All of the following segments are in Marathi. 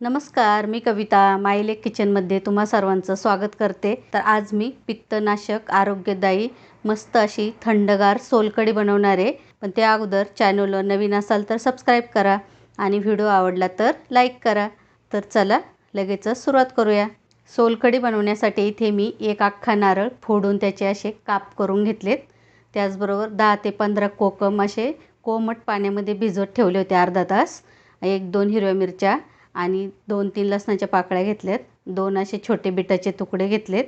नमस्कार मी कविता मायलेक किचनमध्ये तुम्हा सर्वांचं स्वागत करते. तर आज मी पित्तनाशक आरोग्यदायी मस्त अशी थंडगार सोलकढी बनवणार आहे. पण त्या अगोदर चॅनलवर नवीन असाल तर सबस्क्राईब करा आणि व्हिडिओ आवडला तर लाईक करा. तर चला लगेचच सुरुवात करूया. सोलकढी बनवण्यासाठी इथे मी एक अख्खा नारळ फोडून त्याचे असे काप करून घेतलेत. त्याचबरोबर दहा ते पंधरा कोकम असे कोमट पाण्यामध्ये भिजवत ठेवले होते अर्धा तास. एक दोन हिरव्या मिरच्या आणि दोन तीन लसणाच्या पाकळ्या घेतल्यात. दोन असे छोटे बिटाचे तुकडे घेतलेत.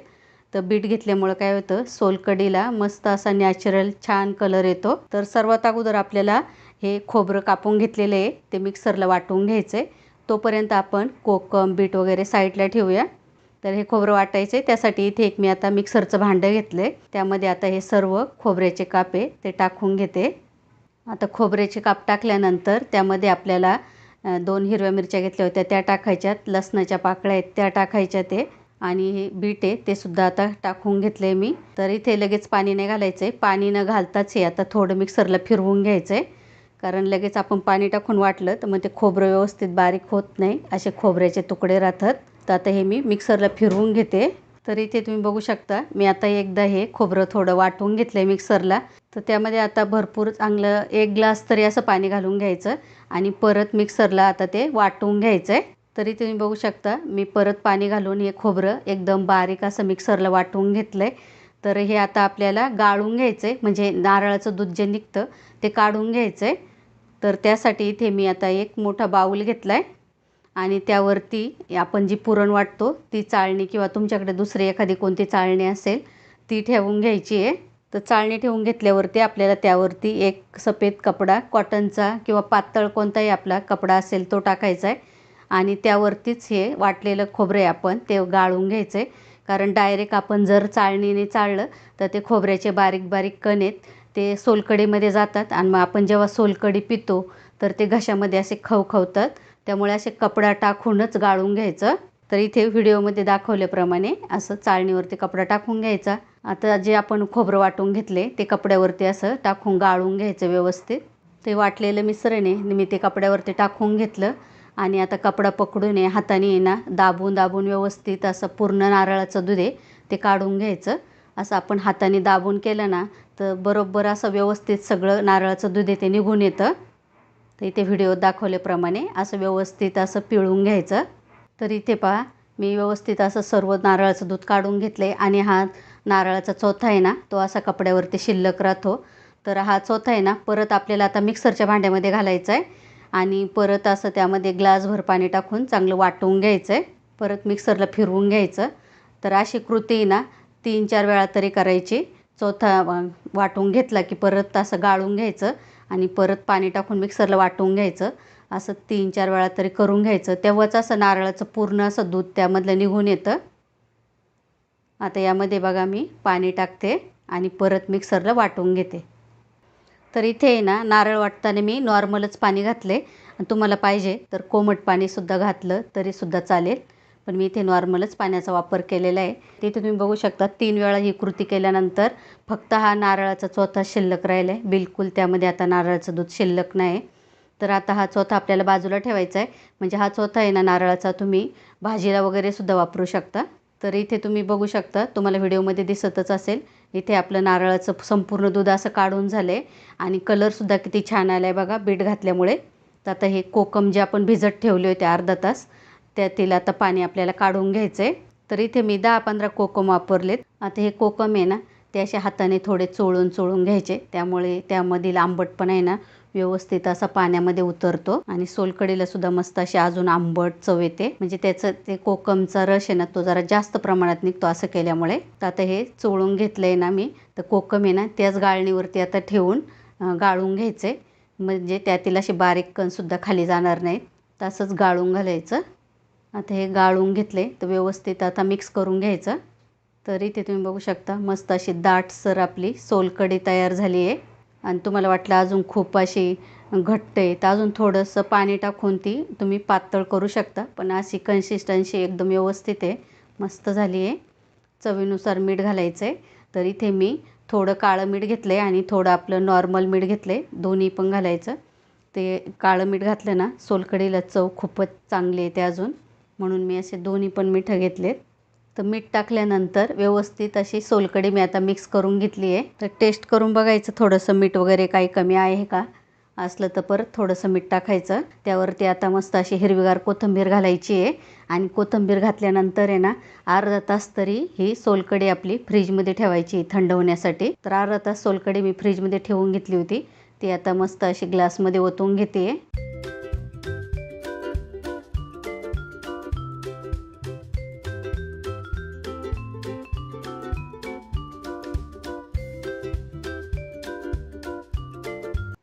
तर बीट घेतल्यामुळं काय होतं सोलकढीला मस्त असा नॅचरल छान कलर येतो. तर सर्वात अगोदर आपल्याला हे खोबरं कापून घेतलेलं आहे ते मिक्सरला वाटून घ्यायचं आहे तोपर्यंत आपण कोकम बीट वगैरे साईडला ठेवूया. तर हे खोबरं वाटायचं आहे त्यासाठी इथे एक मी आता मिक्सरचं भांडं घेतलं आहे त्यामध्ये आता हे सर्व खोबऱ्याचे कापे ते टाकून घेते. आता खोबऱ्याचे काप टाकल्यानंतर त्यामध्ये आपल्याला दोन हिरव्या मिरच्या घेतल्या होत्या. त्या टाकायच्यात लसणाच्या पाकळ्या आहेत त्या टाकायच्या ते. आणि हे बीट आहे ते सुद्धा आता टाकून घेतलं आहे मी. तर इथे लगेच पाणी नाही घालायचं आहे पाणी न घालताच हे आता थोडं मिक्सरला फिरवून घ्यायचं आहे कारण लगेच आपण पाणी टाकून वाटलं तर मग ते खोबरं व्यवस्थित बारीक होत नाही. असे खोबऱ्याचे तुकडे राहतात. तर आता हे मी मिक्सरला फिरवून घेते. तर इथे तुम्ही बघू शकता. मी आता एकदा हे खोबरं थोडं वाटून घेतलं आहे मिक्सरला तर त्यामध्ये आता भरपूर चांगलं एक ग्लास तरी असं पाणी घालून घ्यायचं आणि परत मिक्सरला आता ते वाटून घ्यायचं आहे तरी तुम्ही बघू शकता मी परत पाणी घालून हे खोबरं एकदम बारीक असं मिक्सरला वाटून घेतलं आहे तर हे आता आपल्याला गाळून घ्यायचं आहे म्हणजे नारळाचं दूध जे निघतं ते काढून घ्यायचं आहे तर त्यासाठी इथे मी आता एक मोठा बाऊल घेतला आहे आणि त्यावरती आपण जी पुरण वाटतो ती चाळणी किंवा तुमच्याकडे दुसरी एखादी कोणती चाळणी असेल ती ठेवून घ्यायची आहे. तर चाळणी ठेवून घेतल्यावरती आपल्याला त्यावरती एक सफेद कपडा कॉटनचा किंवा पातळ कोणताही आपला कपडा असेल तो टाकायचा आहे. आणि त्यावरतीच हे वाटलेलं खोबरं आहे आपण ते गाळून घ्यायचं आहे. कारण डायरेक्ट आपण जर चाळणीने चाळलं तर ते खोबऱ्याचे बारीक बारीक कण आहेत ते सोलकढीमध्ये जातात. आणि मग आपण जेव्हा सोलकढी पितो तर ते घशामध्ये असे खवखवतात. त्यामुळे असे कपडा टाकूनच गाळून घ्यायचं. तर इथे व्हिडिओमध्ये दाखवल्याप्रमाणे असं चाळणीवरती कपडा टाकून घ्यायचा. आता जे आपण खोबरं वाटून घेतले ते कपड्यावरती असं टाकून गाळून घ्यायचं व्यवस्थित. ते वाटलेलं मिश्रण आहे मी ते कपड्यावरती टाकून घेतलं. आणि आता कपडा पकडून ये हाताने ना दाबून दाबून व्यवस्थित असं पूर्ण नारळाचं दूध आहे ते काढून घ्यायचं. असं आपण हाताने दाबून केलं ना तर बरोबर असं व्यवस्थित सगळं नारळाचं दूध आहे ते निघून येतं. तर इथे व्हिडिओ दाखवल्याप्रमाणे असं व्यवस्थित असं पिळून घ्यायचं. तर इथे पहा मी व्यवस्थित असं सर्व नारळाचं दूध काढून घेतलं आहे आणि हा नारळाचा चौथा आहे ना तो असा कपड्यावरती शिल्लक राहतो. तर हा चौथा आहे ना परत आपल्याला आता मिक्सरच्या भांड्यामध्ये घालायचा आहे आणि परत असं त्यामध्ये ग्लासभर पाणी टाकून चांगलं वाटून घ्यायचं आहे परत मिक्सरला फिरवून घ्यायचं. तर अशी कृती ना तीन चार वेळा तरी करायची. चौथा वाटून घेतला की परत असं गाळून घ्यायचं. आणि परत पाणी टाकून मिक्सरला वाटून घ्यायचं. असं तीन चार वेळा तरी करून घ्यायचं. तेव्हाच असं नारळाचं पूर्ण असं दूध त्यामधलं निघून येतं. आता यामध्ये बघा मी पाणी टाकते आणि परत मिक्सरला वाटून घेते. तर इथे ना नारळ वाटताना मी नॉर्मलच पाणी घातले. आणि तुम्हाला पाहिजे तर कोमट पाणीसुद्धा घातलं तरीसुद्धा चालेल. पण मी इथे नॉर्मलच पाण्याचा वापर केलेला आहे. तिथे तुम्ही बघू शकता तीन वेळा ही कृती केल्यानंतर फक्त हा नारळाचा चौथा शिल्लक राहिला आहे बिलकुल त्यामध्ये आता नारळाचं दूध शिल्लक नाही. तर आता हा चौथा आपल्याला बाजूला ठेवायचा आहे. म्हणजे हा चौथा आहे ना नारळाचा तुम्ही भाजीला वगैरे सुद्धा वापरू शकता. तर इथे तुम्ही बघू शकता तुम्हाला व्हिडिओमध्ये दिसतच असेल. इथे आपलं नारळाचं संपूर्ण दूध असं काढून झालं आहे आणि कलरसुद्धा किती छान आला आहे बघा बीट घातल्यामुळे. तर आता हे कोकम जे आपण भिजत ठेवले होते अर्धा तास त्यातील आता पाणी आपल्याला काढून घ्यायचं आहे तर इथे मी दहा पंधरा कोकम वापरलेत. आता हे कोकम आहे ना ते असे हाताने थोडे चोळून चोळून घ्यायचे. त्यामुळे त्यामधील आंबटपणा आहे ना व्यवस्थित असा पाण्यामध्ये उतरतो. आणि सोलकडीला सुद्धा मस्त अशी अजून आंबट चव येते. म्हणजे त्याचं ते कोकमचा रस आहे ना तो जरा जास्त प्रमाणात निघतो असं केल्यामुळे. तर आता हे चोळून घेतलं आहे ना मी. तर कोकम आहे ना त्याच गाळणीवरती आता ठेवून गाळून घ्यायचे म्हणजे त्यातील असे बारीक कणसुद्धा खाली जाणार नाहीत. तसंच गाळून घालायचं. आता हे गाळून घेतले तर व्यवस्थित आता मिक्स करून घ्यायचं. तरी ते तुम्ही बघू शकता मस्त अशी दाटसर आपली सोलकढी तयार झाली आहे. आणि तुम्हाला वाटलं अजून खूप अशी घट्ट आहे तर अजून थोडंसं पाणी टाकून ती तुम्ही पातळ करू शकता. पण अशी कन्सिस्टन्सी एकदम व्यवस्थित आहे मस्त झाली आहे. चवीनुसार मीठ घालायचं आहे तर इथे मी थोडं काळं मीठ घेतलं आहे आणि थोडं आपलं नॉर्मल मीठ घेतलं आहे दोन्ही पण घालायचं. ते काळं मीठ घातलं ना सोलकडीला चव खूपच चांगली येते अजून. म्हणून मी असे दोन्ही पण मिठं घेतलेत. तर मीठ टाकल्यानंतर व्यवस्थित अशी सोलकडी मी आता मिक्स करून घेतली आहे. तर टेस्ट करून बघायचं थोडंसं मीठ वगैरे काही कमी आहे का? असलं तर परत थोडंसं मीठ टाकायचं. त्यावरती आता मस्त अशी हिरवीगार कोथिंबीर घालायची आहे. आणि कोथिंबीर घातल्यानंतर आहे ना अर्धा तास तरी ही सोलकडी आपली फ्रीजमध्ये ठेवायची थंड होण्यासाठी. तर अर्धा तास सोलकडी मी फ्रीजमध्ये ठेवून घेतली होती. ती आता मस्त अशी ग्लासमध्ये ओतून घेते.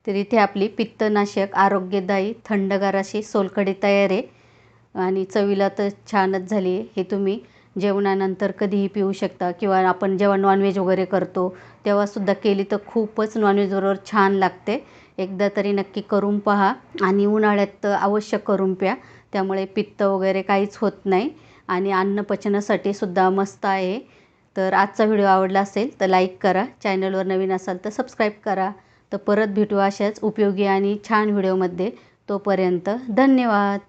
तर इथे आपली पित्तनाशक आरोग्यदायी थंडगार अशी सोलकडी तयार आहे. आणि चवीला तर छानच झाली आहे. हे तुम्ही जेवणानंतर कधीही पिऊ शकता. किंवा आपण जेव्हा नॉनव्हेज वगैरे करतो तेव्हासुद्धा केली तर खूपच नॉनव्हेजबरोबर छान लागते. एकदा तरी नक्की करून पहा. आणि उन्हाळ्यात तर अवश्य करून प्या. त्यामुळे पित्त वगैरे काहीच होत नाही. आणि अन्न पचनासाठी सुद्धा मस्त आहे. तर आजचा व्हिडिओ आवडला असेल तर लाईक करा. चॅनलवर नवीन असाल तर सबस्क्राईब करा. तर परत भेटू अशाच उपयोगी आणि छान व्हिडिओमध्ये तोपर्यंत धन्यवाद.